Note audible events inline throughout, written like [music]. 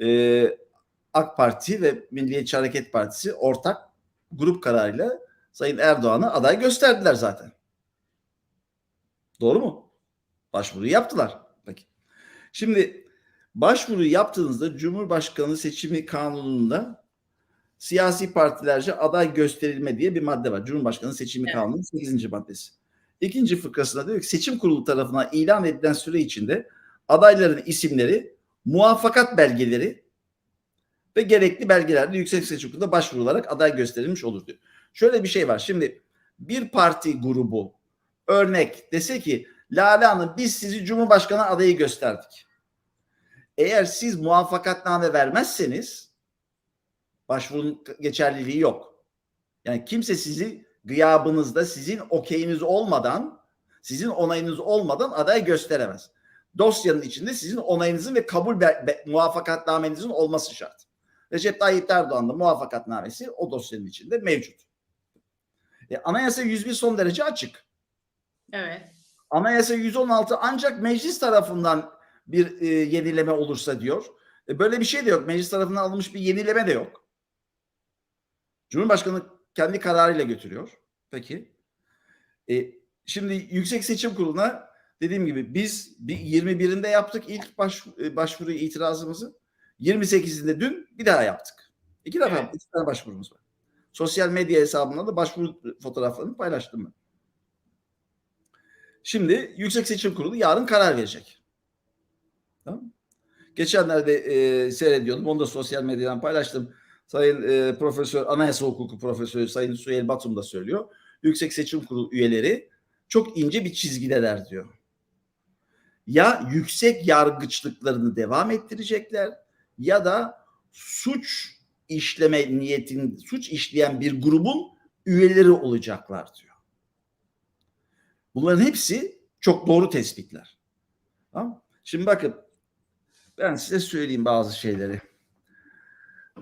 e, AK Parti ve Milliyetçi Hareket Partisi ortak grup kararıyla Sayın Erdoğan'a aday gösterdiler zaten. Doğru mu? Başvuruyu yaptılar. Peki. Şimdi başvuru yaptığınızda Cumhurbaşkanı seçimi kanununda siyasi partilerce aday gösterilme diye bir madde var. Cumhurbaşkanı seçimi Evet. kanunun 8. maddesi. İkinci fıkrasında diyor ki seçim kurulu tarafından ilan edilen süre içinde adayların isimleri, muvafakat belgeleri ve gerekli belgelerde Yüksek Seçim Kurulu'na başvurularak aday gösterilmiş olur diyor. Şöyle bir şey var. Şimdi bir parti grubu örnek dese ki Lale Hanım biz sizi Cumhurbaşkanı adayı gösterdik. Eğer siz muvaffakatname vermezseniz başvurunun geçerliliği yok. Yani kimse sizi gıyabınızda sizin okeyiniz olmadan sizin onayınız olmadan aday gösteremez. Dosyanın içinde sizin onayınızın ve kabul be, be, muvaffakatnamenizin olması şart. Recep Tayyip Erdoğan'ın da muvaffakatnamesi o dosyanın içinde mevcut. E, anayasa 101 son derece açık. Evet. Anayasa 116 ancak meclis tarafından bir e, yenileme olursa diyor. E, böyle bir şey de yok. Meclis tarafından alınmış bir yenileme de yok. Cumhurbaşkanı kendi kararıyla götürüyor. Peki. E, şimdi Yüksek Seçim Kurulu'na dediğim gibi biz bir 21'inde yaptık ilk baş, e, başvuru itirazımızı. 28'inde dün bir daha yaptık. İki defa Evet. iki tane başvurumuz var. Sosyal medya hesabımda da başvuru fotoğraflarını paylaştım ben. Şimdi Yüksek Seçim Kurulu yarın karar verecek. Tamam? Geçenlerde e, seyrediyordum. Onu da sosyal medyadan paylaştım. Sayın e, Profesör, Anayasa Hukuku Profesörü Sayın Süheyl Batum da söylüyor. Yüksek Seçim Kurulu üyeleri çok ince bir çizgideler diyor. Ya yüksek yargıçlıklarını devam ettirecekler ya da suç işleme niyetin, suç işleyen bir grubun üyeleri olacaklar diyor. Bunların hepsi çok doğru tespitler. Tamam? Şimdi bakın ben size söyleyeyim bazı şeyleri.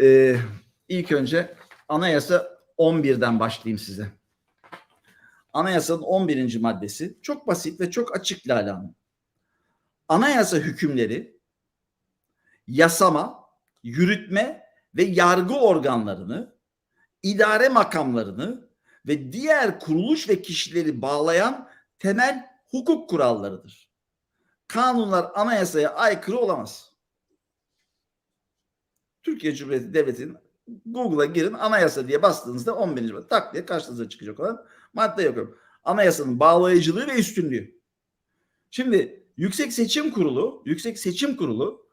Ee, ilk önce anayasa 11'den başlayayım size. Anayasanın 11. maddesi çok basit ve çok açık Lale Hanım. Anayasa hükümleri yasama, yürütme ve yargı organlarını, idare makamlarını ve diğer kuruluş ve kişileri bağlayan temel hukuk kurallarıdır. Kanunlar anayasaya aykırı olamaz. Türkiye Cumhuriyeti Devleti'nin Google'a girin anayasa diye bastığınızda 11. madde tak diye karşınıza çıkacak olan madde yok. Anayasanın bağlayıcılığı ve üstünlüğü. Şimdi Yüksek Seçim Kurulu, Yüksek Seçim Kurulu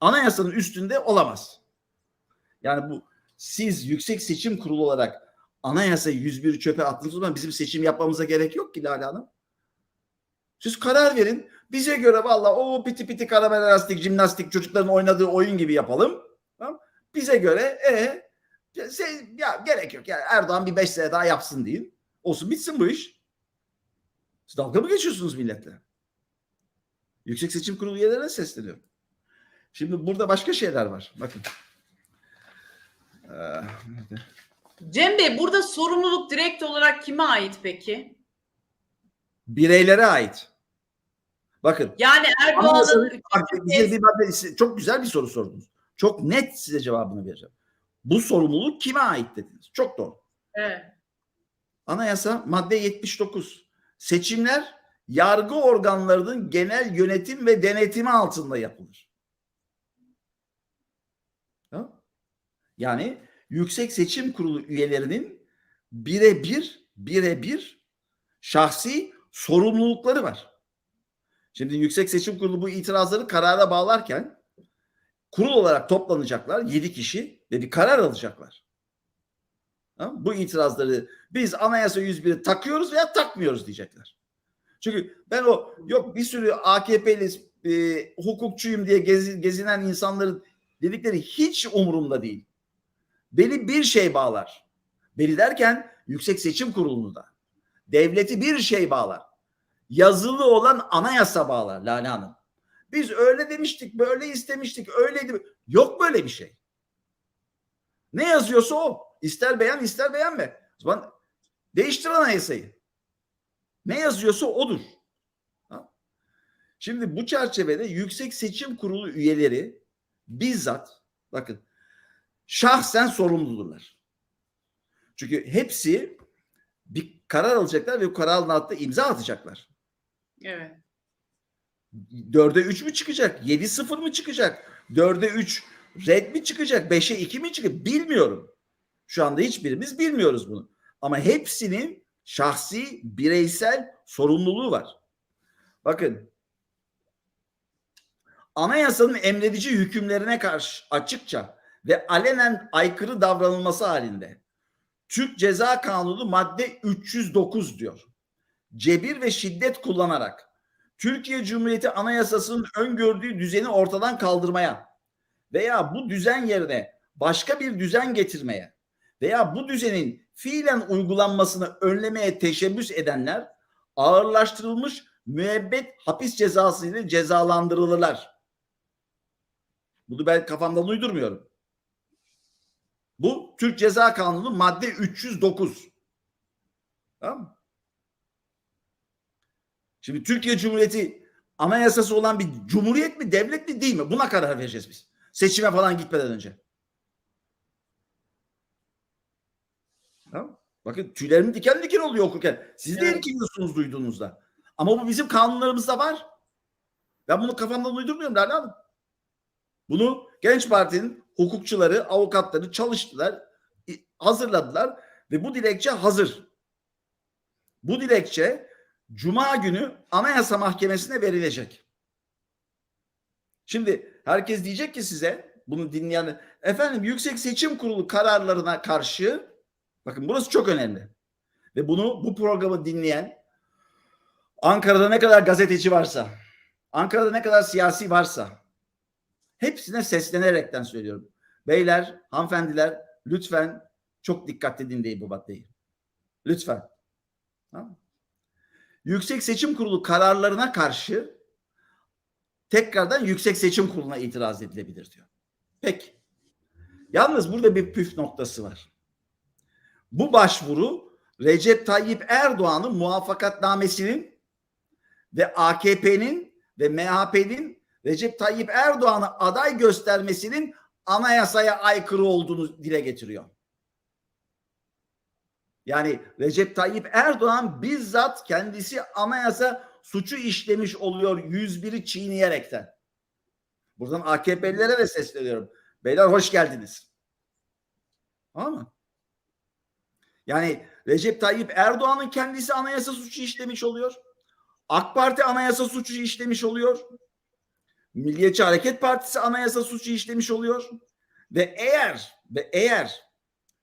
anayasanın üstünde olamaz. Yani bu siz Yüksek Seçim Kurulu olarak anayasa 101 çöpe attığınız zaman bizim seçim yapmamıza gerek yok ki Lale Hanım. Siz karar verin. Bize göre valla o piti piti karamel elastik, jimnastik çocukların oynadığı oyun gibi yapalım. Tamam? Bize göre e se- ya gerek yok. Yani Erdoğan bir beş sene daha yapsın deyin. Olsun bitsin bu iş. Siz dalga mı geçiyorsunuz milletle? Yüksek Seçim Kurulu üyelerine sesleniyorum. Şimdi burada başka şeyler var. Bakın. Ee? Cem Bey burada sorumluluk direkt olarak kime ait peki? bireylere ait. Bakın Yani Erdoğan'ın çok güzel bir soru sordunuz. Çok net size cevabını vereceğim. Bu sorumluluk kime ait dediniz. Çok doğru. Evet. Anayasa madde 79. Seçimler yargı organlarının genel yönetim ve denetimi altında yapılır. Yani Yüksek Seçim Kurulu üyelerinin birebir birebir şahsi sorumlulukları var. Şimdi Yüksek Seçim Kurulu bu itirazları karara bağlarken kurul olarak toplanacaklar 7 kişi ve bir karar alacaklar. Bu itirazları biz Anayasa 101'i takıyoruz veya takmıyoruz diyecekler. Çünkü ben o yok bir sürü AKP'li e, hukukçuyum diye gezi- gezinen insanların dedikleri hiç umurumda değil. Beni bir şey bağlar. Beni derken Yüksek Seçim Kurulu'nu da. Devleti bir şey bağlar. Yazılı olan anayasa bağlar Lale Hanım. Biz öyle demiştik, böyle istemiştik, öyleydi. Yok böyle bir şey. Ne yazıyorsa o. İster beğen, ister beğenme. O zaman değiştir anayasayı. Ne yazıyorsa odur. Ha? Şimdi bu çerçevede Yüksek Seçim Kurulu üyeleri bizzat bakın şahsen sorumludurlar. Çünkü hepsi bir karar alacaklar ve bu kararın altında imza atacaklar. Evet. 4'e 3 mü çıkacak? 7-0 mı çıkacak? 4'e 3 red mi çıkacak? 5'e 2 mi çıkacak? Bilmiyorum. Şu anda hiçbirimiz bilmiyoruz bunu. Ama hepsinin şahsi, bireysel sorumluluğu var. Bakın anayasanın emredici hükümlerine karşı açıkça ve alenen aykırı davranılması halinde Türk Ceza Kanunu madde 309 diyor. Cebir ve şiddet kullanarak Türkiye Cumhuriyeti Anayasası'nın öngördüğü düzeni ortadan kaldırmaya veya bu düzen yerine başka bir düzen getirmeye veya bu düzenin fiilen uygulanmasını önlemeye teşebbüs edenler ağırlaştırılmış müebbet hapis cezası ile cezalandırılırlar. Bunu ben kafamdan uydurmuyorum. Bu Türk Ceza Kanunu madde 309. Tamam mı? Şimdi Türkiye Cumhuriyeti anayasası olan bir cumhuriyet mi, devlet mi değil mi? Buna karar vereceğiz biz. Seçime falan gitmeden önce. Tamam. Bakın tüylerim diken diken oluyor okurken. Siz de Evet. irkiliyorsunuz duyduğunuzda. Ama bu bizim kanunlarımızda var. Ben bunu kafamdan uydurmuyorum Lale Hanım. Bunu Genç Parti'nin hukukçuları, avukatları çalıştılar, hazırladılar ve bu dilekçe hazır. Bu dilekçe Cuma günü Anayasa Mahkemesi'ne verilecek. Şimdi herkes diyecek ki size bunu dinleyen efendim Yüksek Seçim Kurulu kararlarına karşı bakın burası çok önemli. Ve bunu bu programı dinleyen Ankara'da ne kadar gazeteci varsa, Ankara'da ne kadar siyasi varsa hepsine seslenerekten söylüyorum. Beyler, hanımefendiler lütfen çok dikkatli dinleyin bu maddeyi. Lütfen. Tamam? Yüksek Seçim Kurulu kararlarına karşı tekrardan Yüksek Seçim Kurulu'na itiraz edilebilir diyor. Peki. Yalnız burada bir püf noktası var. Bu başvuru Recep Tayyip Erdoğan'ın muvaffakatnamesinin ve AKP'nin ve MHP'nin Recep Tayyip Erdoğan'ı aday göstermesinin anayasaya aykırı olduğunu dile getiriyor. Yani Recep Tayyip Erdoğan bizzat kendisi anayasa suçu işlemiş oluyor 101'i çiğneyerekten. Buradan AKP'lilere de sesleniyorum. Beyler hoş geldiniz. Tamam mı? Yani Recep Tayyip Erdoğan'ın kendisi anayasa suçu işlemiş oluyor. AK Parti anayasa suçu işlemiş oluyor. Milliyetçi Hareket Partisi anayasa suçu işlemiş oluyor. Ve eğer ve eğer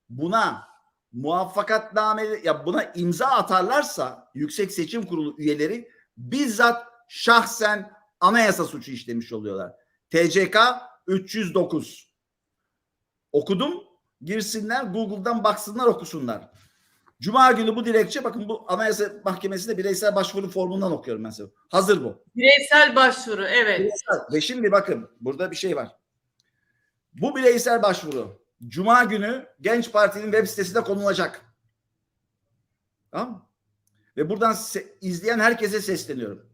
buna muvaffakatname ya buna imza atarlarsa Yüksek Seçim Kurulu üyeleri bizzat şahsen anayasa suçu işlemiş oluyorlar. TCK 309. Okudum. Girsinler Google'dan baksınlar okusunlar. Cuma günü bu dilekçe bakın bu Anayasa Mahkemesi'nde bireysel başvuru formundan okuyorum ben size. Hazır bu. Bireysel başvuru evet. Bireysel. Ve şimdi bakın burada bir şey var. Bu bireysel başvuru Cuma günü Genç Parti'nin web sitesinde konulacak. Tamam mı? Ve buradan izleyen herkese sesleniyorum.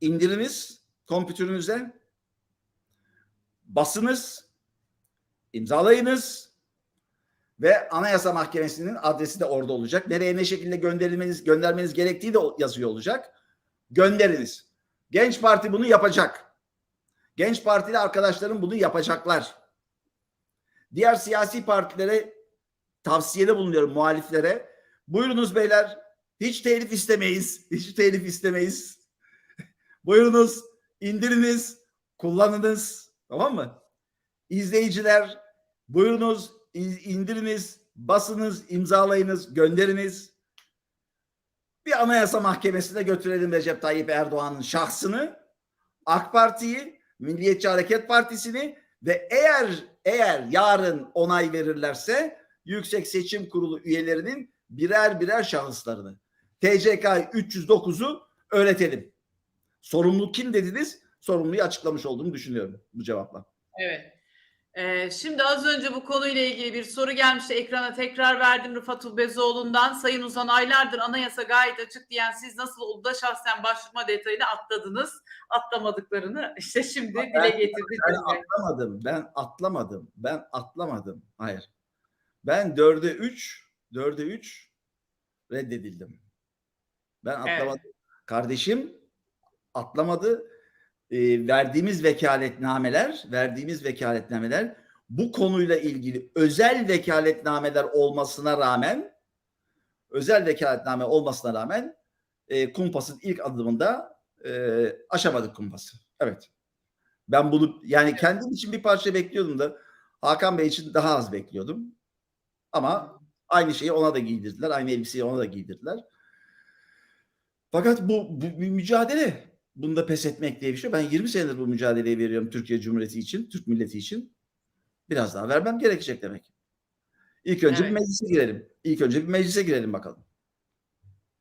İndiriniz kompütürünüze. Basınız. imzalayınız. Ve Anayasa Mahkemesi'nin adresi de orada olacak. Nereye ne şekilde gönderilmeniz, göndermeniz gerektiği de yazıyor olacak. Gönderiniz. Genç Parti bunu yapacak. Genç Partili arkadaşlarım bunu yapacaklar. Diğer siyasi partilere tavsiyede bulunuyorum muhaliflere. Buyurunuz beyler. Hiç telif istemeyiz. Hiç telif istemeyiz. [laughs] Buyurunuz, indiriniz, kullanınız. Tamam mı? İzleyiciler, buyurunuz, indiriniz, basınız, imzalayınız, gönderiniz. Bir anayasa mahkemesine götürelim Recep Tayyip Erdoğan'ın şahsını, AK Parti'yi, Milliyetçi Hareket Partisi'ni ve eğer eğer yarın onay verirlerse Yüksek Seçim Kurulu üyelerinin birer birer şahıslarını TCK 309'u öğretelim. Sorumlu kim dediniz? Sorumluyu açıklamış olduğumu düşünüyorum bu cevapla. Evet. Ee, şimdi az önce bu konuyla ilgili bir soru gelmişti. Ekrana tekrar verdim Rıfat Bezoğlu'ndan. Sayın Uzan aylardır anayasa gayet açık diyen siz nasıl oldu da şahsen başvurma detayını atladınız. Atlamadıklarını işte şimdi dile Ben- getirdi. Ben atlamadım. Ben atlamadım. Ben atlamadım. Hayır. Ben dörde üç, dörde üç reddedildim. Ben Evet. atlamadım. Kardeşim atlamadı. Ee, verdiğimiz vekaletnameler, verdiğimiz vekaletnameler bu konuyla ilgili özel vekaletnameler olmasına rağmen özel vekaletname olmasına rağmen e, kumpasın ilk adımında e, aşamadık kumpası. Evet. Ben bunu yani kendim için bir parça bekliyordum da Hakan Bey için daha az bekliyordum. Ama aynı şeyi ona da giydirdiler. Aynı elbiseyi ona da giydirdiler. Fakat bu, bu bir mücadele. Bunda pes etmek diye bir şey. Ben 20 senedir bu mücadeleyi veriyorum Türkiye Cumhuriyeti için, Türk milleti için. Biraz daha vermem gerekecek demek. İlk önce bir Evet. meclise girelim. İlk önce bir meclise girelim bakalım.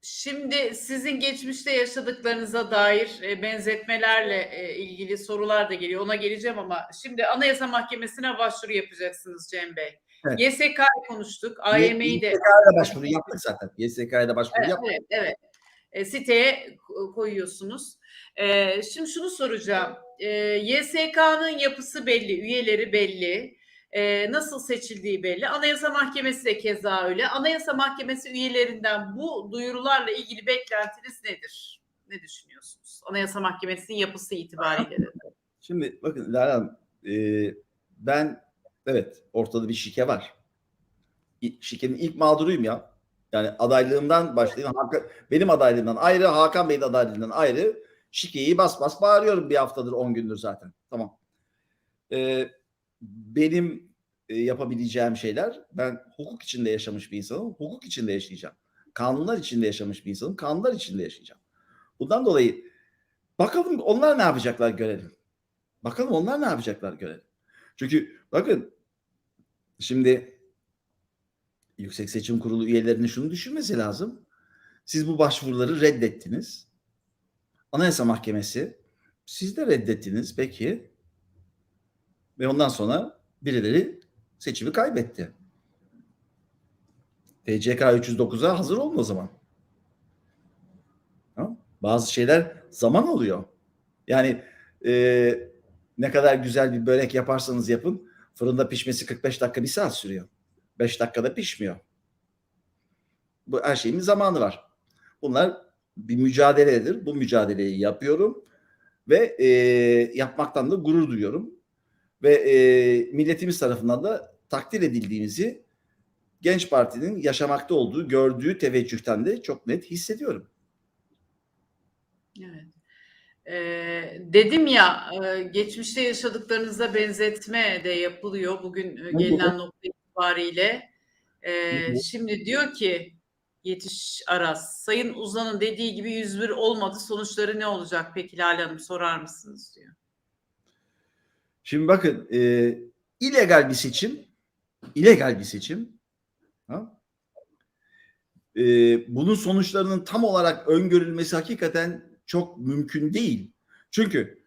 Şimdi sizin geçmişte yaşadıklarınıza dair e, benzetmelerle e, ilgili sorular da geliyor. Ona geleceğim ama şimdi Anayasa Mahkemesi'ne başvuru yapacaksınız Cem Bey. Evet. YSK'yı konuştuk. AYM'yi de YSK'ya başvuru yaptık zaten. YSK'ya da başvuru Evet, yaptık. evet, evet. E, siteye ko- koyuyorsunuz. E, şimdi şunu soracağım. E, YSK'nın yapısı belli, üyeleri belli. E, nasıl seçildiği belli. Anayasa Mahkemesi de keza öyle. Anayasa Mahkemesi üyelerinden bu duyurularla ilgili beklentiniz nedir? Ne düşünüyorsunuz? Anayasa Mahkemesi'nin yapısı itibariyle. Şimdi bakın Lara Hanım, ben evet ortada bir şike var. Şikenin ilk mağduruyum ya. Yani adaylığımdan başlayayım. Hakan- benim adaylığımdan ayrı, Hakan Bey'in adaylığından ayrı. Şikeyi bas bas bağırıyorum bir haftadır, on gündür zaten. Tamam. E, benim e, yapabileceğim şeyler, ben hukuk içinde yaşamış bir insanım. Hukuk içinde yaşayacağım. Kanunlar içinde yaşamış bir insanım. Kanunlar içinde yaşayacağım. Bundan dolayı bakalım onlar ne yapacaklar görelim. Bakalım onlar ne yapacaklar görelim. Çünkü bakın şimdi Yüksek Seçim Kurulu üyelerinin şunu düşünmesi lazım. Siz bu başvuruları reddettiniz. Anayasa Mahkemesi siz de reddettiniz peki. Ve ondan sonra birileri seçimi kaybetti. TCK 309'a hazır olun o zaman. Tamam? Bazı şeyler zaman alıyor. Yani e, ne kadar güzel bir börek yaparsanız yapın fırında pişmesi 45 dakika bir saat sürüyor. 5 dakikada pişmiyor. Bu her şeyin bir zamanı var. Bunlar bir mücadeledir. Bu mücadeleyi yapıyorum ve e, yapmaktan da gurur duyuyorum. Ve e, milletimiz tarafından da takdir edildiğimizi Genç Parti'nin yaşamakta olduğu, gördüğü teveccühten de çok net hissediyorum. Evet. Ee, dedim ya e, geçmişte yaşadıklarınıza benzetme de yapılıyor bugün e, gelinen nokta itibariyle. Ee, şimdi diyor ki Yetiş Aras, Sayın Uzan'ın dediği gibi 101 olmadı sonuçları ne olacak peki Lale Hanım sorar mısınız diyor. Şimdi bakın e, illegal bir seçim, illegal bir seçim. Ha? E, bunun sonuçlarının tam olarak öngörülmesi hakikaten çok mümkün değil. Çünkü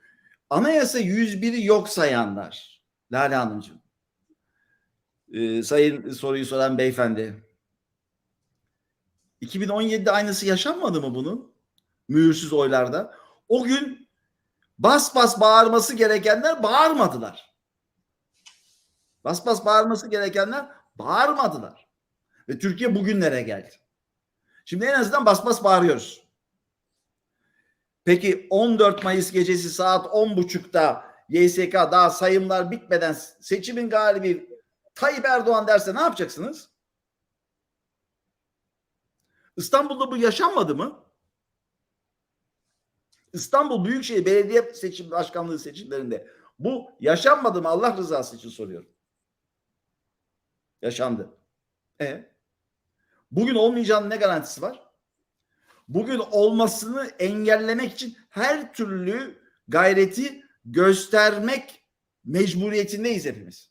anayasa 101'i yok sayanlar, Lale Hanımcığım, e, sayın soruyu soran beyefendi, 2017'de aynısı yaşanmadı mı bunun? Mühürsüz oylarda. O gün bas bas bağırması gerekenler bağırmadılar. Bas bas bağırması gerekenler bağırmadılar. Ve Türkiye bugünlere geldi. Şimdi en azından bas bas bağırıyoruz. Peki 14 Mayıs gecesi saat 10.30'da YSK daha sayımlar bitmeden seçimin galibi Tayyip Erdoğan derse ne yapacaksınız? İstanbul'da bu yaşanmadı mı? İstanbul Büyükşehir Belediye Seçim Başkanlığı seçimlerinde bu yaşanmadı mı Allah rızası için soruyorum. Yaşandı. E bugün olmayacağının ne garantisi var? Bugün olmasını engellemek için her türlü gayreti göstermek mecburiyetindeyiz hepimiz.